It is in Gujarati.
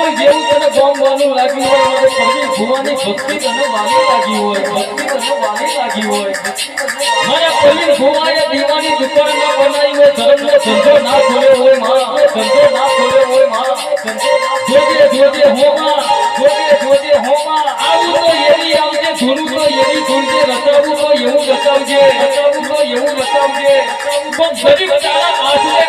કોઈ જેવું તને બોમ વાલું લાગ્યું હોય મારે ફરી ભુવાની ભક્તિ તને વાલી લાગી હોય, ભક્તિ તને વાલી લાગી હોય. મારા પરવીન ભુવાએ દીવાની દુકાન ના બનાવી હોય, ધર્મનો ધંધો ના ખોલ્યો હોયમાં ધંધો ના ખોલ્યો હોયમાં જોજે જોજે હો માં જોજે જોજે હો માં આવું તો એવી આવજે, ધૂનું તો એવી ધૂનજે, રચાવું તો એવું રચાવજે, રચાવું તો એવું રચાવજે. પણ ગરીબ તારા આશરે